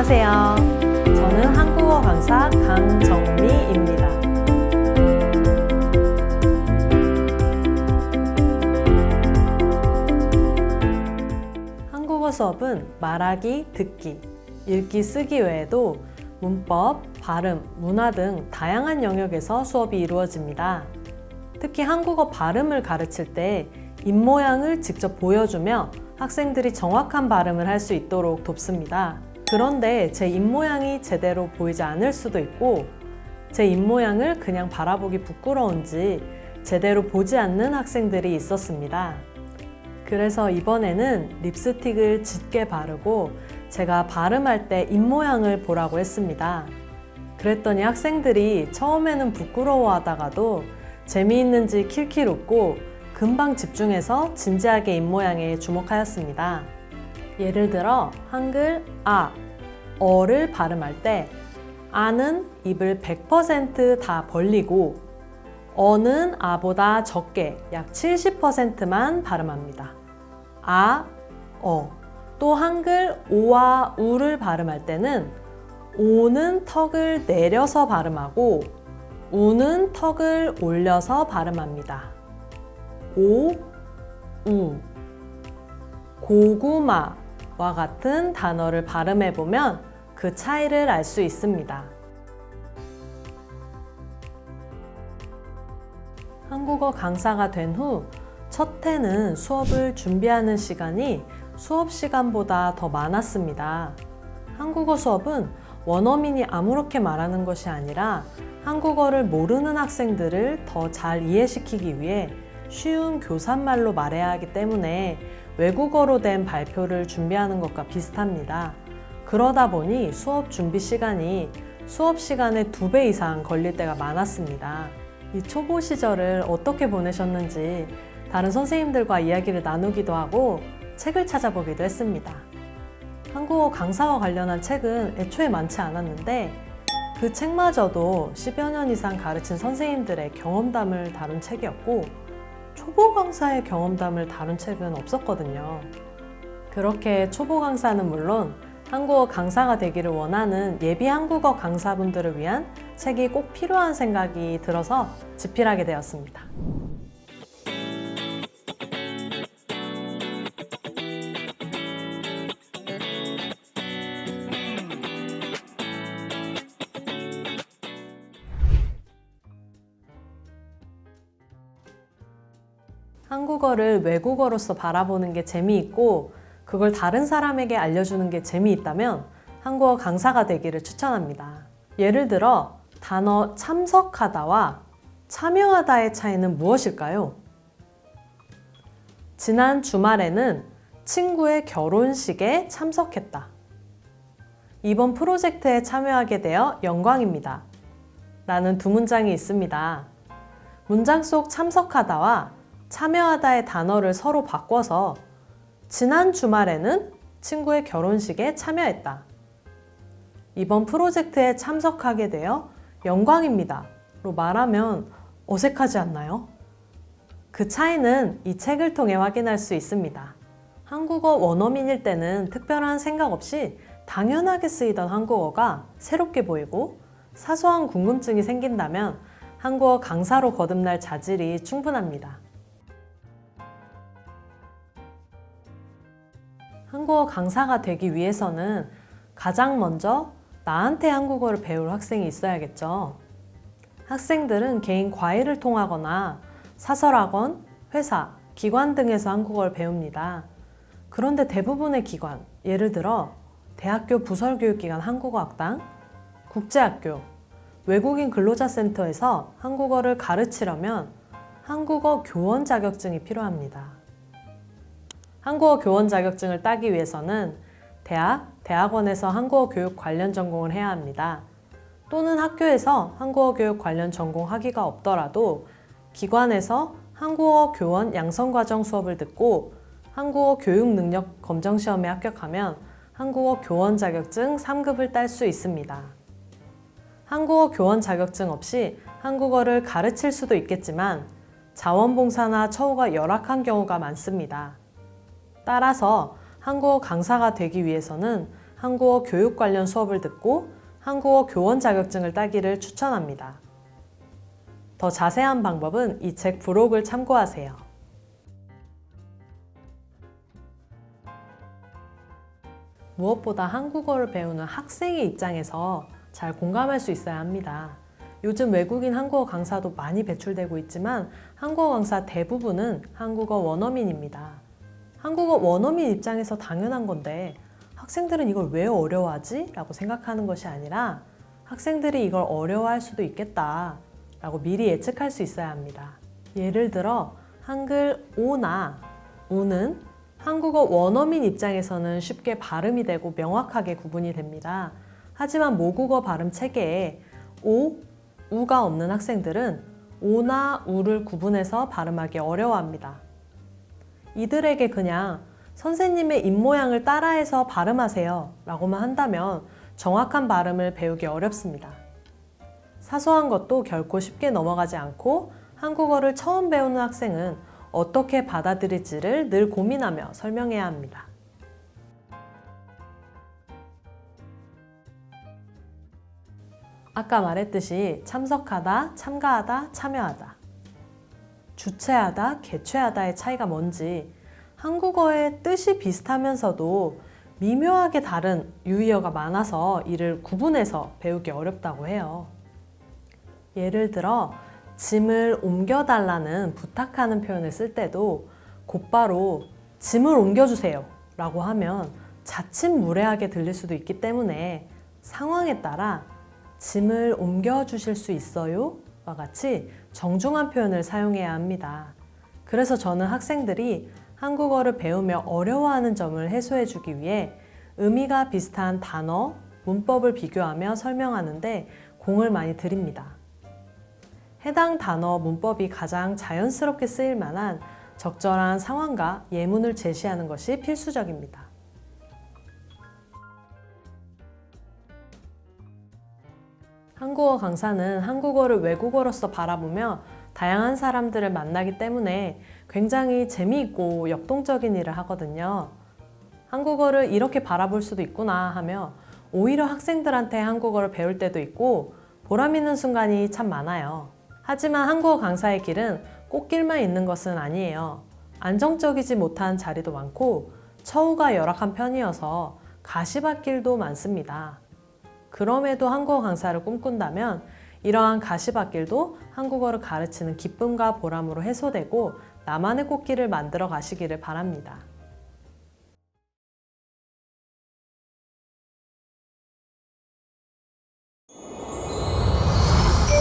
안녕하세요. 저는 한국어 강사 강정미입니다. 한국어 수업은 말하기, 듣기, 읽기, 쓰기 외에도 문법, 발음, 문화 등 다양한 영역에서 수업이 이루어집니다. 특히 한국어 발음을 가르칠 때 입모양을 직접 보여주며 학생들이 정확한 발음을 할 수 있도록 돕습니다. 그런데 제 입모양이 제대로 보이지 않을 수도 있고 제 입모양을 그냥 바라보기 부끄러운지 제대로 보지 않는 학생들이 있었습니다. 그래서 이번에는 립스틱을 짙게 바르고 제가 발음할 때 입모양을 보라고 했습니다. 그랬더니 학생들이 처음에는 부끄러워 하다가도 재미있는지 킬킬 웃고 금방 집중해서 진지하게 입모양에 주목하였습니다. 예를 들어 한글 아, 어를 발음할 때 아는 입을 100%다 벌리고 어는 아보다 적게 약 70%만 발음합니다. 아, 어. 또 한글 오와 우를 발음할 때는 오는 턱을 내려서 발음하고 우는 턱을 올려서 발음합니다. 오, 우. 고구마 와 같은 단어를 발음해 보면 그 차이를 알 수 있습니다. 한국어 강사가 된 후 첫 해는 수업을 준비하는 시간이 수업 시간보다 더 많았습니다. 한국어 수업은 원어민이 아무렇게 말하는 것이 아니라 한국어를 모르는 학생들을 더 잘 이해시키기 위해 쉬운 교사말로 말해야 하기 때문에 외국어로 된 발표를 준비하는 것과 비슷합니다. 그러다 보니 수업 준비 시간이 수업 시간의 두 배 이상 걸릴 때가 많았습니다. 이 초보 시절을 어떻게 보내셨는지 다른 선생님들과 이야기를 나누기도 하고 책을 찾아보기도 했습니다. 한국어 강사와 관련한 책은 애초에 많지 않았는데 그 책마저도 10여 년 이상 가르친 선생님들의 경험담을 다룬 책이었고 초보 강사의 경험담을 다룬 책은 없었거든요. 그렇게 초보 강사는 물론 한국어 강사가 되기를 원하는 예비 한국어 강사분들을 위한 책이 꼭 필요한 생각이 들어서 집필하게 되었습니다. 한국어를 외국어로서 바라보는 게 재미있고 그걸 다른 사람에게 알려주는 게 재미있다면 한국어 강사가 되기를 추천합니다. 예를 들어 단어 참석하다와 참여하다의 차이는 무엇일까요? 지난 주말에는 친구의 결혼식에 참석했다. 이번 프로젝트에 참여하게 되어 영광입니다. 라는 두 문장이 있습니다. 문장 속 참석하다와 참여하다의 단어를 서로 바꿔서 지난 주말에는 친구의 결혼식에 참여했다. 이번 프로젝트에 참석하게 되어 영광입니다. 로 말하면 어색하지 않나요? 그 차이는 이 책을 통해 확인할 수 있습니다. 한국어 원어민일 때는 특별한 생각 없이 당연하게 쓰이던 한국어가 새롭게 보이고 사소한 궁금증이 생긴다면 한국어 강사로 거듭날 자질이 충분합니다. 한국어 강사가 되기 위해서는 가장 먼저 나한테 한국어를 배울 학생이 있어야겠죠. 학생들은 개인 과외를 통하거나 사설학원, 회사, 기관 등에서 한국어를 배웁니다. 그런데 대부분의 기관, 예를 들어 대학교 부설교육기관 한국어학당, 국제학교, 외국인 근로자센터에서 한국어를 가르치려면 한국어 교원 자격증이 필요합니다. 한국어 교원 자격증을 따기 위해서는 대학, 대학원에서 한국어 교육 관련 전공을 해야 합니다. 또는 학교에서 한국어 교육 관련 전공 학위가 없더라도 기관에서 한국어 교원 양성과정 수업을 듣고 한국어 교육 능력 검정 시험에 합격하면 한국어 교원 자격증 3급을 딸 수 있습니다. 한국어 교원 자격증 없이 한국어를 가르칠 수도 있겠지만 자원봉사나 처우가 열악한 경우가 많습니다. 따라서 한국어 강사가 되기 위해서는 한국어 교육 관련 수업을 듣고 한국어 교원 자격증을 따기를 추천합니다. 더 자세한 방법은 이책 부록을 참고하세요. 무엇보다 한국어를 배우는 학생의 입장에서 잘 공감할 수 있어야 합니다. 요즘 외국인 한국어 강사도 많이 배출되고 있지만 한국어 강사 대부분은 한국어 원어민입니다. 한국어 원어민 입장에서 당연한 건데 학생들은 이걸 왜 어려워하지? 라고 생각하는 것이 아니라 학생들이 이걸 어려워할 수도 있겠다 라고 미리 예측할 수 있어야 합니다. 예를 들어 한글 오나 우는 한국어 원어민 입장에서는 쉽게 발음이 되고 명확하게 구분이 됩니다. 하지만 모국어 발음 체계에 오, 우가 없는 학생들은 오나 우를 구분해서 발음하기 어려워합니다. 이들에게 그냥 선생님의 입모양을 따라해서 발음하세요 라고만 한다면 정확한 발음을 배우기 어렵습니다. 사소한 것도 결코 쉽게 넘어가지 않고 한국어를 처음 배우는 학생은 어떻게 받아들일지를 늘 고민하며 설명해야 합니다. 아까 말했듯이 참석하다, 참가하다, 참여하다. 주체하다, 개최하다의 차이가 뭔지 한국어의 뜻이 비슷하면서도 미묘하게 다른 유의어가 많아서 이를 구분해서 배우기 어렵다고 해요. 예를 들어, 짐을 옮겨달라는 부탁하는 표현을 쓸 때도 곧바로 짐을 옮겨주세요 라고 하면 자칫 무례하게 들릴 수도 있기 때문에 상황에 따라 짐을 옮겨주실 수 있어요? 와 같이 정중한 표현을 사용해야 합니다. 그래서 저는 학생들이 한국어를 배우며 어려워하는 점을 해소해 주기 위해 의미가 비슷한 단어, 문법을 비교하며 설명하는데 공을 많이 들입니다. 해당 단어 문법이 가장 자연스럽게 쓰일 만한 적절한 상황과 예문을 제시하는 것이 필수적입니다. 한국어 강사는 한국어를 외국어로서 바라보며 다양한 사람들을 만나기 때문에 굉장히 재미있고 역동적인 일을 하거든요. 한국어를 이렇게 바라볼 수도 있구나 하며 오히려 학생들한테 한국어를 배울 때도 있고 보람 있는 순간이 참 많아요. 하지만 한국어 강사의 길은 꽃길만 있는 것은 아니에요. 안정적이지 못한 자리도 많고 처우가 열악한 편이어서 가시밭길도 많습니다. 그럼에도 한국어 강사를 꿈꾼다면 이러한 가시밭길도 한국어를 가르치는 기쁨과 보람으로 해소되고 나만의 꽃길을 만들어 가시기를 바랍니다.